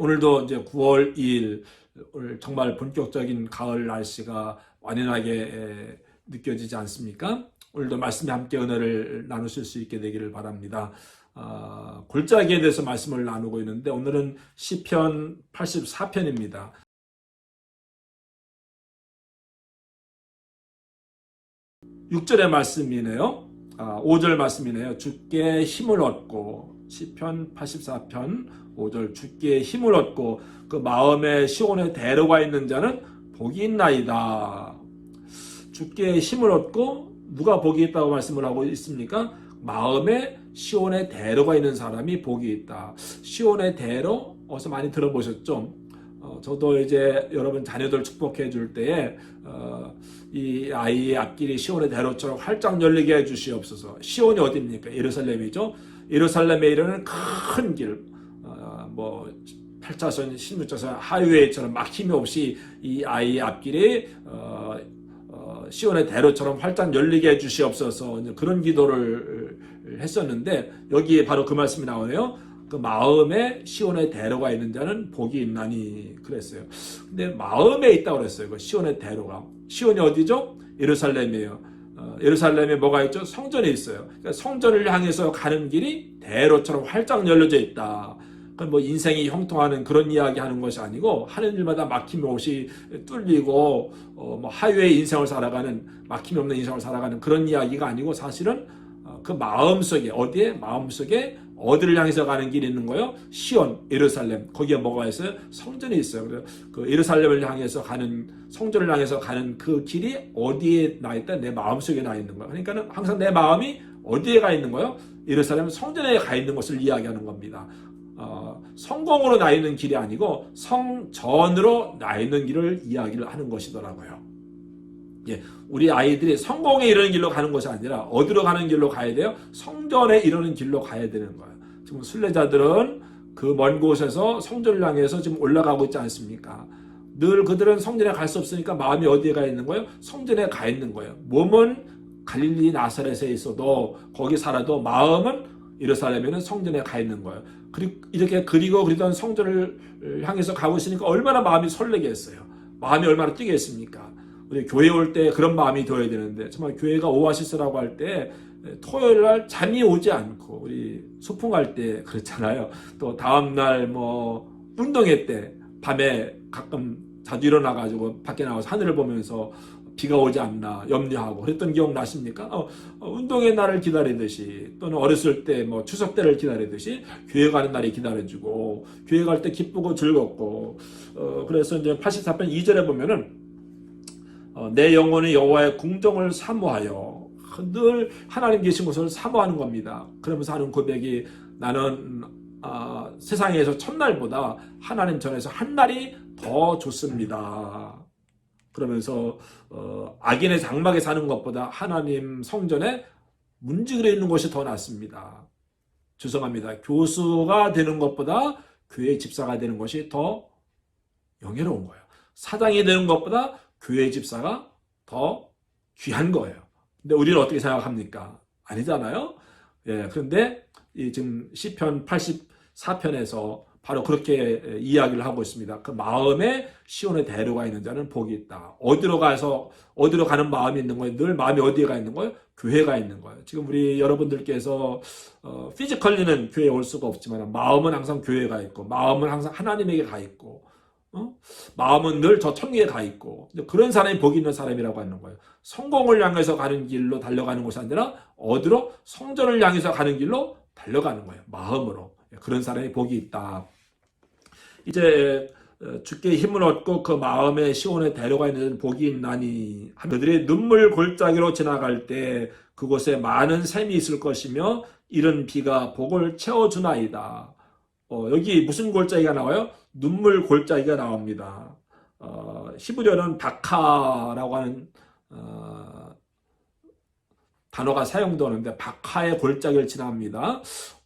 오늘도 이제 9월 2일 오늘 정말 본격적인 가을 날씨가 완연하게 에, 느껴지지 않습니까? 오늘도 말씀에 함께 은혜를 나누실 수 있게 되기를 바랍니다. 아, 골짜기에 대해서 말씀을 나누고 있는데 오늘은 시편 84편입니다. 6절의 말씀이네요. 아, 5절 말씀이네요. 주께 힘을 얻고 시편 84편 5절 주께 힘을 얻고 그 마음에 시온에 대로가 있는 자는 복이 있나이다. 주께 힘을 얻고 누가 복이 있다고 말씀을 하고 있습니까? 마음에 시온에 대로가 있는 사람이 복이 있다. 시온의 대로 어서 많이 들어보셨죠? 어, 저도 이제 여러분 자녀들 축복해 줄 때에 어, 이 아이의 앞길이 시온의 대로처럼 활짝 열리게 해 주시옵소서. 시온이 어디입니까? 예루살렘이죠. 예루살렘에 이르는 큰 길, 어, 뭐 8차선, 16차선 하이웨이처럼 막힘이 없이 이 아이의 앞길이 어, 어, 시온의 대로처럼 활짝 열리게 해 주시옵소서. 이제 그런 기도를 했었는데 여기에 바로 그 말씀이 나오네요. 그 마음에 시온의 대로가 있는 자는 복이 있나니 그랬어요. 근데 마음에 있다고 그랬어요. 그 시온의 대로가. 시온이 어디죠? 예루살렘이에요. 어, 예루살렘에 뭐가 있죠? 성전이 있어요. 그러니까 성전을 향해서 가는 길이 대로처럼 활짝 열려져 있다. 그건 뭐 인생이 형통하는 그런 이야기 하는 것이 아니고 하는 일마다 막힘이 없이 뚫리고 어, 뭐 하이웨이 인생을 살아가는 막힘이 없는 인생을 살아가는 그런 이야기가 아니고 사실은 어, 그 마음 속에 어디에 마음 속에 어디를 향해서 가는 길이 있는 거요? 시온, 예루살렘. 거기에 뭐가 있어요? 성전이 있어요. 그래서 그 예루살렘을 향해서 가는 성전을 향해서 가는 그 길이 어디에 나 있다? 내 마음 속에 나 있는 거야. 그러니까는 항상 내 마음이 어디에 가 있는 거요? 예루살렘 성전에 가 있는 것을 이야기하는 겁니다. 어, 성공으로 나 있는 길이 아니고 성전으로 나 있는 길을 이야기를 하는 것이더라고요. 예, 우리 아이들이 성공에 이르는 길로 가는 것이 아니라 어디로 가는 길로 가야 돼요? 성전에 이르는 길로 가야 되는 거예요. 지금 순례자들은 그 먼 곳에서 성전을 향해서 지금 올라가고 있지 않습니까? 늘 그들은 성전에 갈 수 없으니까 마음이 어디에 가 있는 거예요? 성전에 가 있는 거예요. 몸은 갈릴리 나사렛에 있어도 거기 살아도 마음은 예루살렘에는 성전에 가 있는 거예요. 그리고 이렇게 그리고 그리던 성전을 향해서 가고 있으니까 얼마나 마음이 설레겠어요. 마음이 얼마나 뛰겠습니까? 우리 교회 올 때 그런 마음이 되어야 되는데 정말 교회가 오아시스라고 할 때 토요일 날 잠이 오지 않고 우리 소풍 갈때 그렇잖아요. 또 다음 날 뭐 운동회 때 밤에 가끔 자주 일어나 가지고 밖에 나와서 하늘을 보면서 비가 오지 않나 염려하고 그랬던 기억 나십니까? 어, 어, 운동의 날을 기다리듯이 또는 어렸을 때 뭐 추석 때를 기다리듯이 교회 가는 날이 기다려지고 교회 갈 때 기쁘고 즐겁고 어, 그래서 이제 84편 2절에 보면은 어, 내 영혼이 여호와의 궁정을 사모하여 늘 하나님 계신 곳을 사모하는 겁니다. 그러면서 하는 고백이 나는 아, 세상에서 첫날보다 하나님 전에서 한 날이 더 좋습니다. 그러면서 어, 악인의 장막에 사는 것보다 하나님 성전에 문지기에 있는 것이 더 낫습니다. 죄송합니다. 교수가 되는 것보다 교회 집사가 되는 것이 더 영예로운 거예요. 사장이 되는 것보다 교회 집사가 더 귀한 거예요. 근데 우리는 어떻게 생각합니까? 아니잖아요. 예, 그런데 이 지금 시편 84편에서 바로 그렇게 이야기를 하고 있습니다. 그 마음에 시온의 대로가 있는 자는 복이 있다. 어디로 가서 어디로 가는 마음이 있는 거예요? 늘 마음이 어디에 가 있는 거예요? 교회가 있는 거예요. 지금 우리 여러분들께서 어, 피지컬리는 교회에 올 수가 없지만 마음은 항상 교회가 있고 마음은 항상 하나님에게 가 있고 어? 마음은 늘 저 천국에 가 있고 그런 사람이 복이 있는 사람이라고 하는 거예요. 성공을 향해서 가는 길로 달려가는 것이 아니라 어디로 성전을 향해서 가는 길로 달려가는 거예요. 마음으로 그런 사람이 복이 있다. 이제 주께 힘을 얻고 그 마음의 시온에 데려가 있는 복이 있나니 그들이 눈물 골짜기로 지나갈 때 그곳에 많은 샘이 있을 것이며 이런 비가 복을 채워주나이다. 어, 여기 무슨 골짜기가 나와요? 눈물 골짜기가 나옵니다. 어, 히브리어는 바카라고 하는 어, 단어가 사용되는데 바카의 골짜기를 지납니다.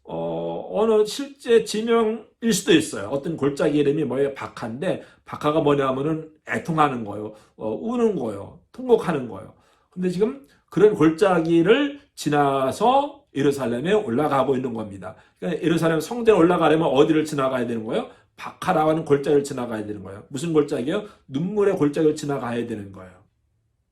어, 어느 실제 지명일 수도 있어요. 어떤 골짜기 이름이 뭐예요? 바카인데 바카가 뭐냐면은 애통하는 거요, 어, 우는 거요, 통곡하는 거요. 근데 지금 그런 골짜기를 지나서 예루살렘에 올라가고 있는 겁니다. 그러니까 예루살렘 성전에 올라가려면 어디를 지나가야 되는 거예요? 하는 골짜기를 지나가야 되는 거예요. 무슨 골짜기요? 눈물의 골짜기를 지나가야 되는 거예요.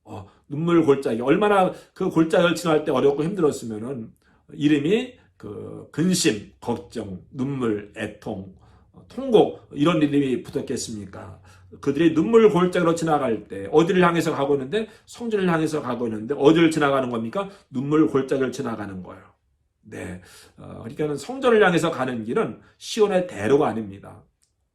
어, 눈물 골짜기. 얼마나 그 골짜기를 지날 때 어렵고 힘들었으면은 이름이 그 근심, 걱정, 눈물, 애통, 어, 통곡 이런 이름이 붙었겠습니까? 그들이 눈물 골짜기로 지나갈 때 어디를 향해서 가고 있는데 성전을 향해서 가고 있는데 어디를 지나가는 겁니까? 눈물 골짜기를 지나가는 거예요. 네, 어, 그러니까는 성전을 향해서 가는 길은 시온의 대로가 아닙니다.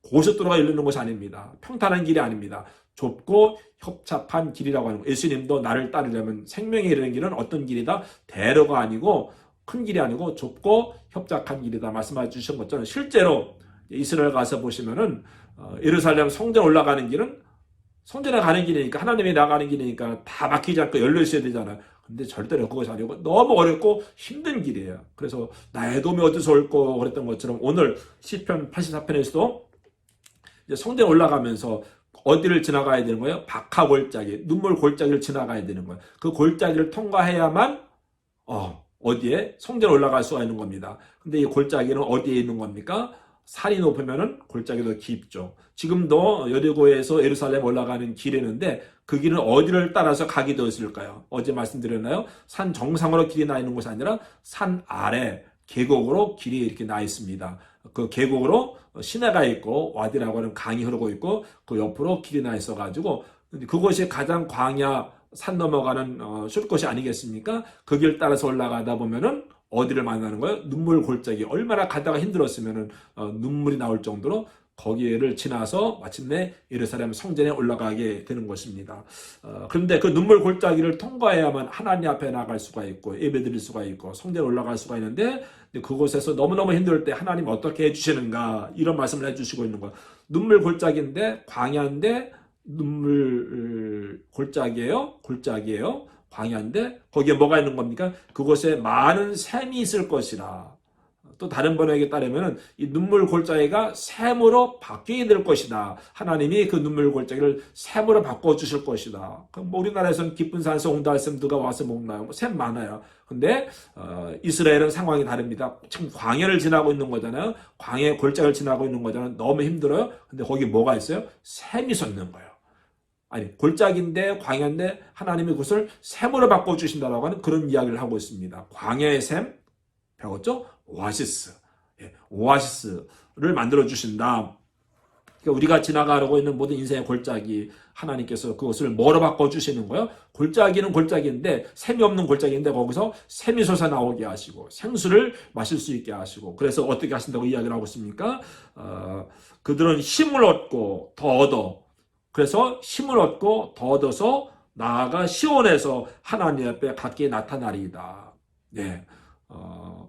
고속도로가 열리는 곳이 아닙니다. 평탄한 길이 아닙니다. 좁고 협착한 길이라고 하는 거예요. 예수님도 나를 따르려면 생명에 이르는 길은 어떤 길이다? 대로가 아니고 큰 길이 아니고 좁고 협착한 길이다 말씀해 주신 것처럼 실제로 이스라엘 가서 보시면은 어, 예루살렘 성전 올라가는 길은 성전에 가는 길이니까 하나님이 나가는 길이니까 다 막히지 않고 열려 있어야 되잖아요. 근데 절대로 그것이 아니고 너무 어렵고 힘든 길이에요. 그래서 나의 도움이 어디서 올고 그랬던 것처럼 오늘 시편 84편에서도 이제 성전 올라가면서 어디를 지나가야 되는 거예요? 박하 골짜기, 눈물 골짜기를 지나가야 되는 거예요. 그 골짜기를 통과해야만 어, 어디에 성전 올라갈 수가 있는 겁니다. 근데 이 골짜기는 어디에 있는 겁니까? 산이 높으면은 골짜기도 깊죠. 지금도 여리고에서 예루살렘 올라가는 길이 있는데 그 길은 어디를 따라서 가게 되었을까요? 어제 말씀드렸나요? 산 정상으로 길이 나 있는 곳이 아니라 산 아래 계곡으로 길이 이렇게 나 있습니다. 그 계곡으로 시내가 있고 와디라고 하는 강이 흐르고 있고 그 옆으로 길이 나 있어 가지고 그곳이 가장 광야 산 넘어가는 어, 쉴 곳이 아니겠습니까? 그 길 따라서 올라가다 보면은 어디를 만나는 거예요? 눈물 골짜기. 얼마나 가다가 힘들었으면은 어, 눈물이 나올 정도로 거기를 지나서 마침내 예루살렘 성전에 올라가게 되는 것입니다. 어, 그런데 그 눈물 골짜기를 통과해야만 하나님 앞에 나갈 수가 있고 예배드릴 수가 있고 성전에 올라갈 수가 있는데 그곳에서 너무너무 힘들 때 하나님 어떻게 해주시는가 이런 말씀을 해주시고 있는 거예요. 눈물 골짜기인데 광야인데 눈물 골짜기예요. 골짜기예요. 광야인데 거기에 뭐가 있는 겁니까? 그곳에 많은 샘이 있을 것이라. 또 다른 번역에 따르면 이 눈물 골짜기가 샘으로 바뀌게 될 것이다. 하나님이 그 눈물 골짜기를 샘으로 바꿔 주실 것이다. 그럼 뭐 우리나라에서는 기쁜 산에서 옹달샘 누가 와서 먹나요? 뭐 샘 많아요. 근데 어, 이스라엘은 상황이 다릅니다. 지금 광야를 지나고 있는 거잖아요. 광야 골짜기를 지나고 있는 거잖아요. 너무 힘들어요. 근데 거기 뭐가 있어요? 샘이 솟는 거예요. 아니 골짜기인데 광야인데 하나님이 그것을 샘으로 바꿔 주신다라고 하는 그런 이야기를 하고 있습니다. 광야의 샘 배웠죠? 오아시스. 예, 오아시스를 만들어 주신다. 그러니까 우리가 지나가려고 있는 모든 인생의 골짜기 하나님께서 그것을 뭐로 바꿔 주시는 거예요? 골짜기는 골짜기인데 샘이 없는 골짜기인데 거기서 샘이 솟아 나오게 하시고 생수를 마실 수 있게 하시고 그래서 어떻게 하신다고 이야기를 하고 있습니까? 어, 그들은 힘을 얻고 더 얻어 그래서 힘을 얻고 더 얻어서 나아가 시온에서 하나님 앞에 각기 나타나리이다. 네. 어,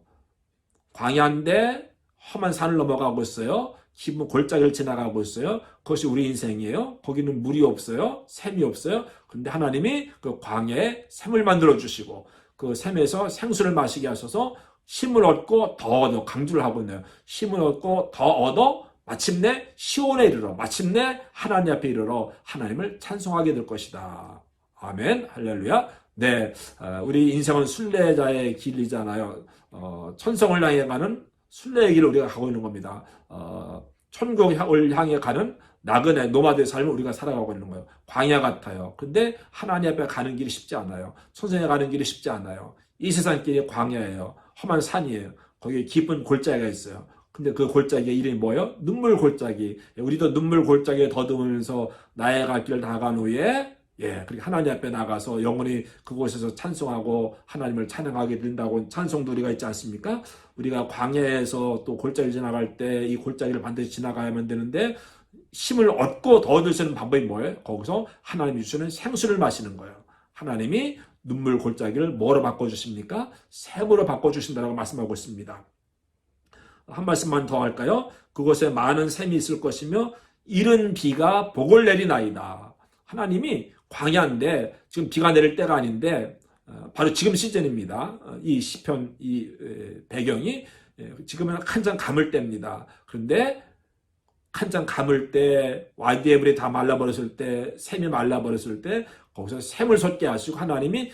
광야인데 험한 산을 넘어가고 있어요. 깊은 골짜기를 지나가고 있어요. 그것이 우리 인생이에요. 거기는 물이 없어요. 샘이 없어요. 그런데 하나님이 그 광야에 샘을 만들어 주시고 그 샘에서 생수를 마시게 하셔서 힘을 얻고 더 얻어 강조를 하고 있네요. 힘을 얻고 더 얻어 마침내 시온에 이르러 마침내 하나님 앞에 이르러 하나님을 찬송하게 될 것이다. 아멘 할렐루야. 네, 어, 우리 인생은 순례자의 길이잖아요. 어, 천성을 향해 가는 순례의 길을 우리가 가고 있는 겁니다. 어, 천국을 향해 가는 나그네 노마드의 삶을 우리가 살아가고 있는 거예요. 광야 같아요. 근데 하나님 앞에 가는 길이 쉽지 않아요. 천성에 가는 길이 쉽지 않아요. 이 세상 길이 광야예요. 험한 산이에요. 거기에 깊은 골짜기가 있어요. 근데 그 골짜기의 이름이 뭐예요? 눈물 골짜기. 우리도 눈물 골짜기에 더듬으면서 나의 갈 길을 다간 후에 예, 그렇게 하나님 앞에 나가서 영원히 그곳에서 찬송하고 하나님을 찬양하게 된다고 찬송도 우리가 있지 않습니까? 우리가 광야에서 또 골짜기를 지나갈 때 이 골짜기를 반드시 지나가야만 되는데 힘을 얻고 더 얻을 수 있는 방법이 뭐예요? 거기서 하나님이 주시는 생수를 마시는 거예요. 하나님이 눈물 골짜기를 뭐로 바꿔주십니까? 샘으로 바꿔주신다고 말씀하고 있습니다. 한 말씀만 더 할까요? 그곳에 많은 샘이 있을 것이며 이른 비가 복을 내리나이다. 하나님이 광야인데 지금 비가 내릴 때가 아닌데 어, 바로 지금 시즌입니다. 어, 이 시편 이 배경이 예, 지금은 한참 감을 때입니다. 그런데 한참 감을 때 와디의 물이 다 말라버렸을 때 샘이 말라버렸을 때 거기서 샘을 솟게 하시고 하나님이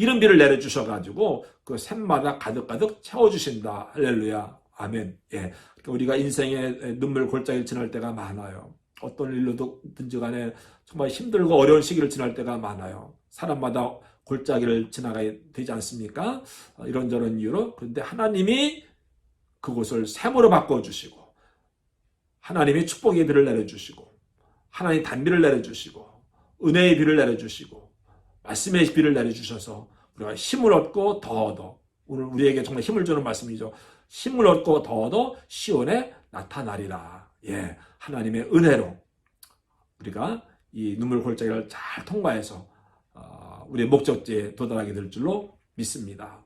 이른 비를 내려주셔가지고 그 샘마다 가득가득 채워주신다. 할렐루야. 아멘. 예. 그러니까 우리가 인생의 눈물 골짜기를 지날 때가 많아요. 어떤 일로든지 간에 정말 힘들고 어려운 시기를 지날 때가 많아요. 사람마다 골짜기를 지나가야 되지 않습니까? 어, 이런저런 이유로. 그런데 하나님이 그곳을 샘으로 바꿔주시고, 하나님이 축복의 비를 내려주시고, 하나님 단비를 내려주시고, 은혜의 비를 내려주시고, 말씀의 비를 내려주셔서 우리가 힘을 얻고 더 얻어. 오늘 우리에게 정말 힘을 주는 말씀이죠. 힘을 얻고 더 얻어 시온에 나타나리라. 예, 하나님의 은혜로 우리가 이 눈물 골짜기를 잘 통과해서 어, 우리의 목적지에 도달하게 될 줄로 믿습니다.